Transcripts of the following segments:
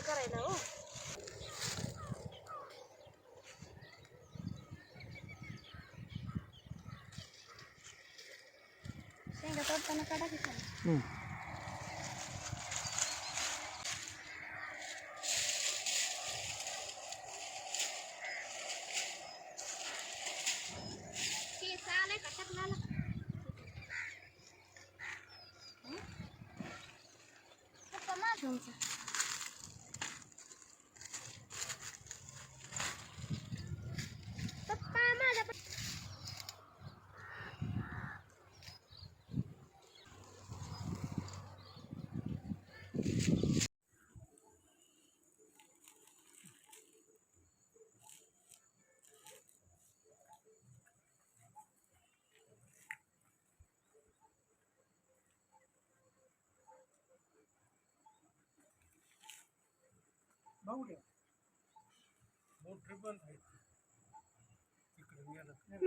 करायला हो शेंगा तोडताना काढा की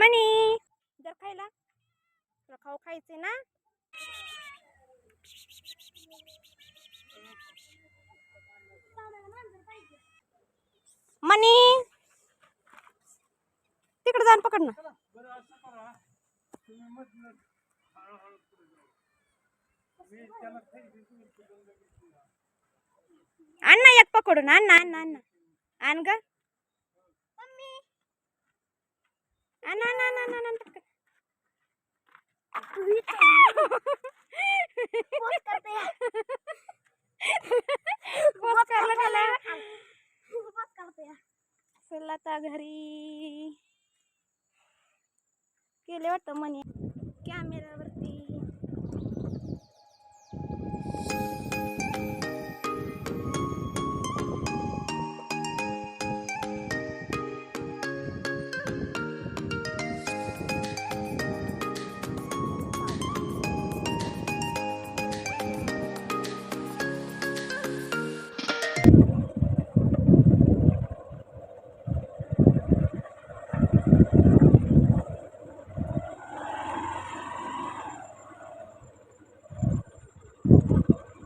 मनी जर खायला? तुला खाऊ खायचे ना? मनी तिकडे जाऊन पकड ना. आण ना एक पकडून आण ना आण ना आण ना आण ग आण आण आण आण. चल आता घरी. गेले वाटतं म्हणे. कॅमेरावरती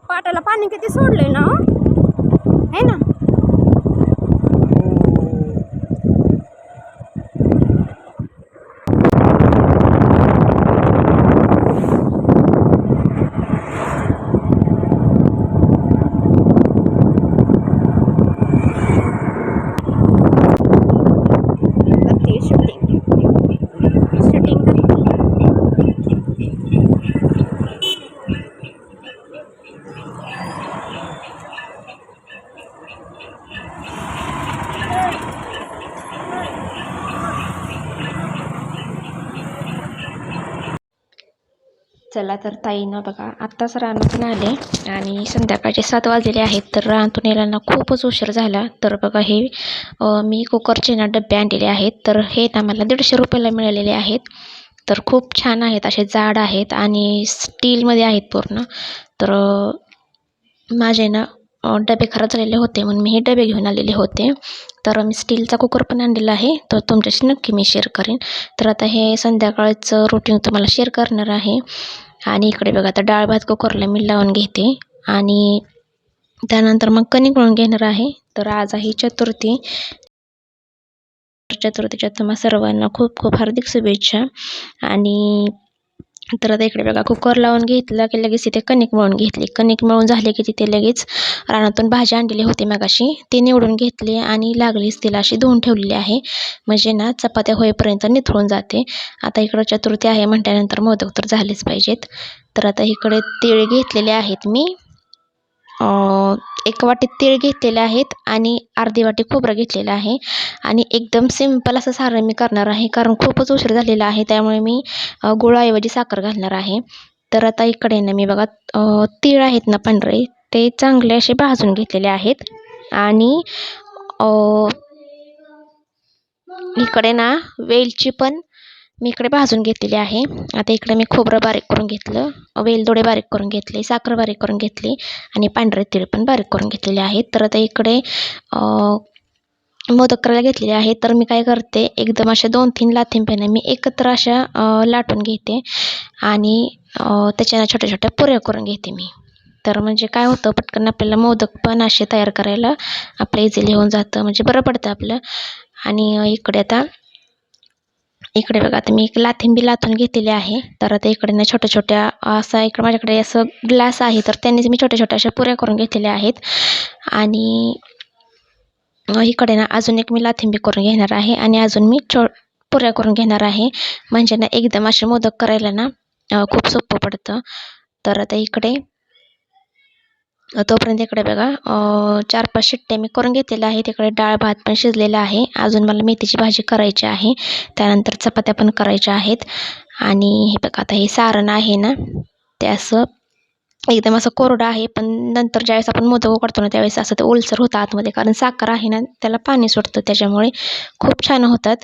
पाटाला पाणी किती सोडलंय ना हो? है? ना करते शूटिंग शूटिंग करते चला तर ताईनं बघा आत्ताच रानातून आले आणि संध्याकाळचे सात वाजलेले आहेत तर रानातून यायला खूपच उशीर झाला. तर बघा हे मी कुकरचे ना डबे आणलेले आहेत तर हे ना मला दीडशे रुपयाला मिळालेले आहेत. तर खूप छान आहेत असे जाड आहेत आणि स्टीलमध्ये आहेत पूर्ण. तर माझे ना डबे खराब झालेले होते म्हणून मी हे डबे घेऊन आलेले होते. तर मी स्टीलचा कुकर पण आणलेला आहे तर तुमच्याशी नक्की मी शेअर करेन. तर आता हे संध्याकाळचं रुटीन तुम्हाला शेअर करणार आहे. आणि इकडे बघा आता डाळ भात कुकरला मी लावून घेते. आणि त्यानंतर मग कणिक म्हणून घेणार आहे. तर आज आहे चतुर्थी. चतुर्थीच्या तुम्हा सर्वांना खूप खूप हार्दिक शुभेच्छा. आणि तर आता इकडे बघा कुकर लावून घेतला की लगेच तिथे कणिक मळून घेतली. कणिक मळून झाले की तिथे लगेच रानातून भाजी आणलेली होती मगाशी. ती निवडून घेतली आणि लागलीच तिला अशी धुवून ठेवलेली आहे. म्हणजे ना चपात्या होईपर्यंत निथळून जाते. आता इकडं चतुर्थी आहे म्हटल्यानंतर मोदक तर झालेच पाहिजेत. तर आता इकडे तीळ घेतलेले आहेत मी. एक वाटी तीळ घेतलेले आहेत आणि अर्धी वाटी खोबरं घेतलेलं आहे. आणि एकदम सिंपल असं सारण मी करणार आहे कारण खूपच उशीर झालेला आहे त्यामुळे मी गुळाऐवजी साखर घालणार आहे. तर आता इकडे ना मी बघा तीळ आहेत ना पांढरे ते चांगले असे भाजून घेतलेले आहेत. आणि इकडे ना वेलची पण मी इकडे भाजून घेतलेली आहे. आता इकडे मी खोबरं बारीक करून घेतलं. वेलदोडे बारीक करून घेतले साखर बारीक करून घेतली आणि पांढरे तीळ पण बारीक करून घेतलेले आहेत. तर आता इकडे मोदक करायला घेतलेले आहे तर मी काय करते एकदम अशा दोन तीन लाथिंब्याने मी एकत्र अशा लाटून घेते आणि त्याच्यानं त्याच्या छोट्या छोट्या पुऱ्या करून घेते मी. तर म्हणजे काय होतं पटकन आपल्याला मोदक पण असे तयार करायला आपलं इझिली होऊन जातं. म्हणजे बरं पडतं आपलं. आणि इकडे आता इकडे बघा आता मी एक लाथिंबी लाथून घेतलेली आहे. तर आता इकडे ना छोट्या छोट्या असा इकडे माझ्याकडे असं ग्लास आहे तर त्यांनीच मी छोट्या छोट्या अशा पुऱ्या करून घेतलेल्या आहेत. आणि इकडे ना अजून एक मी लाथिंबी करून घेणार आहे आणि अजून मी छो पुऱ्या करून घेणार आहे. म्हणजे ना एकदम असे मोदक करायला ना खूप सोपं पडतं. तर आता इकडे तोपर्यंत इकडे बघा चार पाच शिट्ट्या मी करून घेतलेल्या आहेत. इकडे डाळ भात पण शिजलेला आहे. अजून मला मेथीची भाजी करायची आहे. त्यानंतर चपात्या पण करायच्या आहेत. आणि हे बघा आता हे सारण आहे ना ते असं एकदम असं कोरडं आहे पण नंतर ज्यावेळेस आपण मोदक उकडतो ना त्यावेळेस असं ते ओलसर होतं आतमध्ये कारण साखर आहे ना त्याला पाणी सुटतं त्याच्यामुळे खूप छान होतात.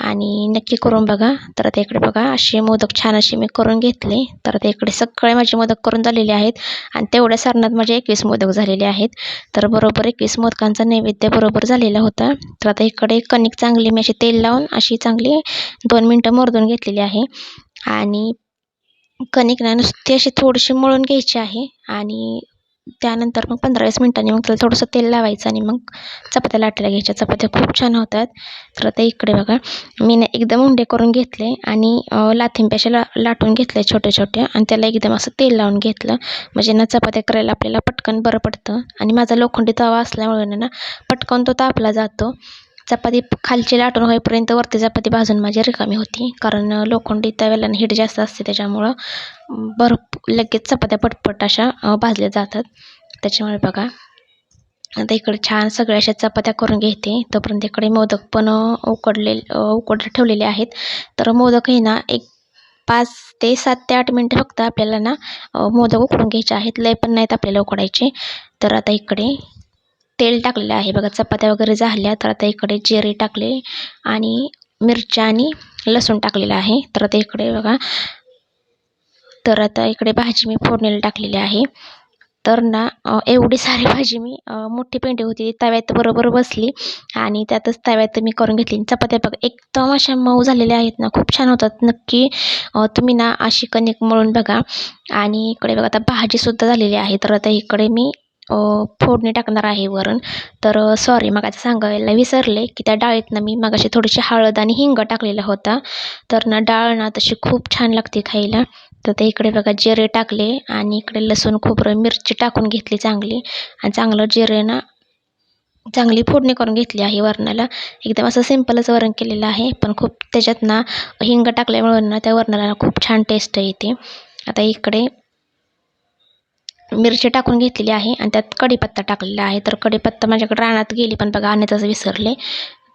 आणि नक्की करून बघा. तर आता इकडे बघा असे मोदक छान असे मी करून घेतले. तर आता इकडे सगळे माझे मोदक करून झालेले आहेत. आणि तेवढ्या सारणात माझे एकवीस मोदक झालेले आहेत. तर बरोबर एकवीस मोदकांचा नैवेद्य बरोबर झालेला होता. तर आता इकडे कणिक चांगली मी अशी तेल लावून अशी चांगली दोन मिनटं मोरदून घेतलेली आहे. आणि कणिक ना नुसती अशी थोडीशी मळून घ्यायची आहे आणि त्यानंतर मग पंधरा वीस मिनटांनी मग त्याला थोडंसं तेल लावायचं आणि मग चपात्या लाटायला घ्यायच्या. चपात्या खूप छान होतात. तर आता इकडे बघा मी ना एकदम उंडे करून घेतले आणि अ, ला लाटून घेतले छोटे छोट्या आणि त्याला एकदम असं तेल लावून घेतलं. म्हणजे ना चपात्या करायला आपल्याला पटकन बरं पडतं आणि माझा लोखंडी तवा असल्यामुळे ना पटकन तो तापला जातो. चपाती खालची लाटून होईपर्यंत वरती चपाती भाजून माझी रिकामी होती. कारण लोखंडी तव्याला हीट जास्त असते त्याच्यामुळं भरप लगेच चपात्या पटपट अशा भाजल्या जातात. त्याच्यामुळे बघा आता इकडे छान सगळ्या अशा चपात्या करून घेते. तोपर्यंत इकडे मोदक पण उकडले उकडले ठेवलेले आहेत. तर मोदक आहे ना एक पाच ते सात ते आठ मिनटं फक्त आपल्याला ना मोदक उकडून घ्यायचे आहेत. लय पण नाहीत आपल्याला उकडायचे. तर आता इकडे तेल टाकलेलं आहे. बघा चपात्या वगैरे झाल्या तर आता इकडे जिरे टाकले आणि मिरच्या आणि लसूण टाकलेलं आहे. तर आता इकडे बघा तर आता इकडे भाजी मी फोडणीला टाकलेली आहे. तर ना एवढी सारी भाजी मी मोठी पेंडी होती. ती तव्यात बरोबर बसली आणि त्यातच तव्यात मी करून घेतली. चपात्या बघा एकदम अशा मऊ झालेल्या आहेत ना. खूप छान होतात. नक्की तुम्ही ना अशी कणिक मळून बघा. आणि इकडे बघा आता भाजीसुद्धा झालेली आहे. तर आता इकडे मी फोडणी टाकणार आहे वरून. तर सॉरी मगाचं सांगायला विसरले की त्या डाळीत ना मी मगाशी थोडीशी हळद आणि हिंग टाकलेला होता. तर ना डाळ ना तशी खूप छान लागते खायला. तर ते इकडे बघा जिरे टाकले आणि इकडे लसूण खोबरं मिरची टाकून घेतली चांगली. आणि चांगलं जिरे ना चांगली फोडणी करून घेतली आहे वरणाला. एकदम असं सिंपलच वरण केलेलं आहे. पण खूप त्याच्यात ना हिंग टाकल्यामुळे ना त्या वरणाला ना खूप छान टेस्ट येते. आता इकडे मिरची टाकून घेतलेली आहे आणि त्यात कढीपत्ता टाकलेला आहे. तर कढीपत्ता माझ्याकडे रानात गेली पण बघा आणण्यातच विसरले.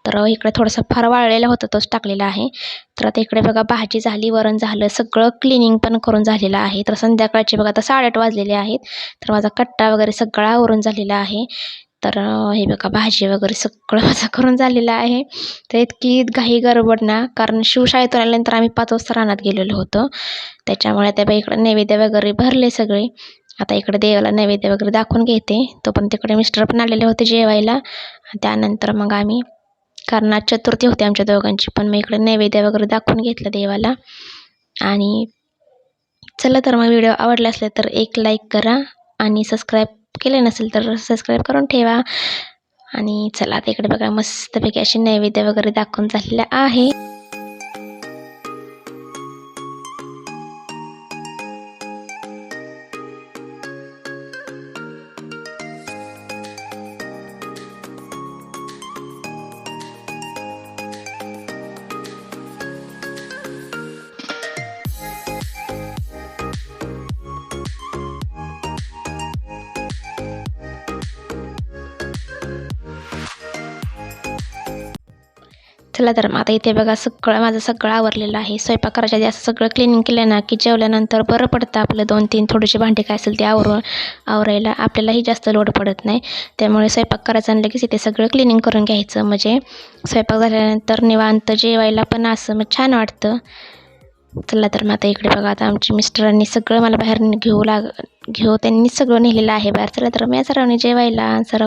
तर इकडे थोडंसं फार वाळलेला होता तोच टाकलेला आहे. तर आता इकडे बघा भाजी झाली वरण झालं सगळं क्लिनिंग पण करून झालेलं आहे. तर संध्याकाळचे बघा आता साडेआठ वाजलेले आहेत. तर माझा कट्टा वगैरे सगळा आवरून झालेला आहे. तर हे बघा भाजी वगैरे सगळं माझं करून झालेलं आहे. तर इतकी घाई गडबड ना कारण शिवशाळेतून आल्यानंतर आम्ही पाच वाजता रानात गेलेलो होतो. त्याच्यामुळे त्या बाईकडे नैवेद्य वगैरे भरले सगळे. आता इकडे देवाला नैवेद्य वगैरे दाखवून घेते. तो पण तिकडे मिस्टर पण आलेले होते जेवायला. त्यानंतर मग आम्ही कारण आज चतुर्थी होती आमच्या दोघांची पण मी इकडे नैवेद्य वगैरे दाखवून घेतलं देवाला. आणि चला तर मग व्हिडिओ आवडला असला तर एक लाईक करा आणि सबस्क्राईब केले नसेल तर सबस्क्राईब करून ठेवा. आणि चला आता इकडे बघा मस्तपैकी असे नैवेद्य वगैरे दाखवून झालेलं आहे. चला तर. मग आता इथे बघा सगळं माझं सगळं आवरलेलं आहे. स्वयंपाक करायच्या आधी असं सगळं क्लिनिंग केलं ना की जेवल्यानंतर बरं पडतं आपलं दोन तीन थोडीशी भांडी काय असेल ते आवरून आवरायला. आपल्यालाही जास्त लोड पडत नाही. त्यामुळे स्वयंपाक करायचं आणि लगेच इथे सगळं क्लिनिंग करून घ्यायचं. म्हणजे स्वयंपाक झाल्यानंतर निवांत जेवायला पण असं मग छान वाटतं. चला तर मग आता इकडे बघा आता आमची मिस्टरांनी सगळं मला बाहेर घेऊ लाग घेऊ त्यांनी सगळं नेलेलं आहे बाहेर. चला तर मी सर्वांनी जेवायला सर्व